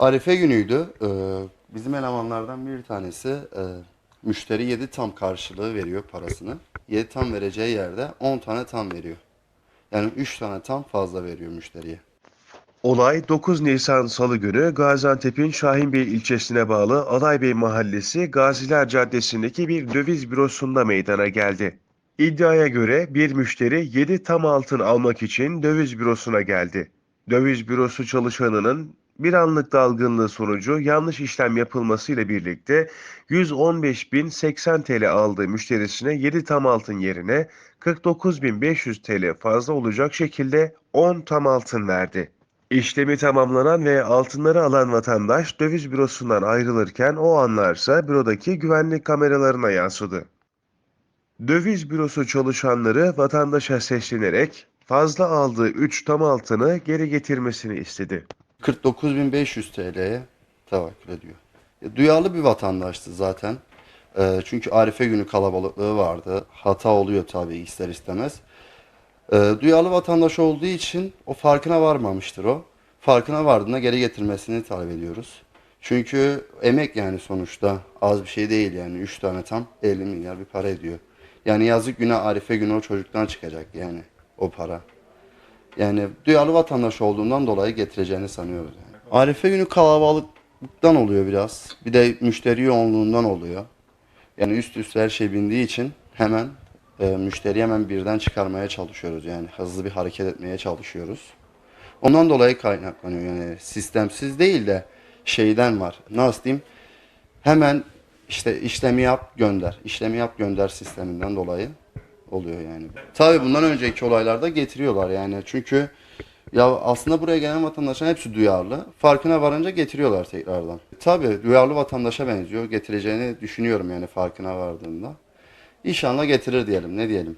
Arife günüydü. Ee, bizim elemanlardan bir tanesi e, müşteri 7 tam karşılığı veriyor parasını. 7 tam vereceği yerde 10 tane tam veriyor. Yani 3 tane tam fazla veriyor müşteriye. Olay 9 Nisan Salı günü Gaziantep'in Şahinbey ilçesine bağlı Alaybey Mahallesi Gaziler Caddesi'ndeki bir döviz bürosunda meydana geldi. İddiaya göre bir müşteri 7 tam altın almak için döviz bürosuna geldi. Döviz bürosu çalışanının bir anlık dalgınlığı sonucu yanlış işlem yapılmasıyla birlikte 115.080 TL aldığı müşterisine 7 tam altın yerine 49.500 TL fazla olacak şekilde 10 tam altın verdi. İşlemi tamamlanan ve altınları alan vatandaş döviz bürosundan ayrılırken o anlarsa bürodaki güvenlik kameralarına yansıdı. Döviz bürosu çalışanları vatandaşa seslenerek fazla aldığı 3 tam altını geri getirmesini istedi. 49.500 TL'ye tevekkül ediyor. E, Duyarlı bir vatandaştı zaten. E, çünkü Arife günü kalabalıklığı vardı. Hata oluyor tabii ister istemez. E, duyarlı vatandaş olduğu için o farkına varmamıştır o. Farkına vardığında geri getirmesini talep ediyoruz. Çünkü emek yani sonuçta az bir şey değil yani 3 tane tam 50 milyar bir para ediyor. Yani yazık güne Arife günü o çocuktan çıkacak yani o para. Yani duyarlı vatandaş olduğundan dolayı getireceğini sanıyoruz. Yani. Arife günü kalabalıktan oluyor biraz. Bir de müşteri yoğunluğundan oluyor. Yani üst üste her şey bindiği için hemen e, müşteriyi hemen birden çıkarmaya çalışıyoruz. Yani hızlı bir hareket etmeye çalışıyoruz. Ondan dolayı kaynaklanıyor. Yani sistemsiz değil de şeyden var. Nasıl diyeyim? Hemen işte işlemi yap gönder. İşlemi yap gönder sisteminden dolayı oluyor yani. Tabii bundan önceki olaylarda getiriyorlar yani. Çünkü ya aslında buraya gelen vatandaşların hepsi duyarlı. Farkına varınca getiriyorlar tekrardan. Tabii duyarlı vatandaşa benziyor. Getireceğini düşünüyorum yani farkına vardığında. İnşallah getirir diyelim. Ne diyelim?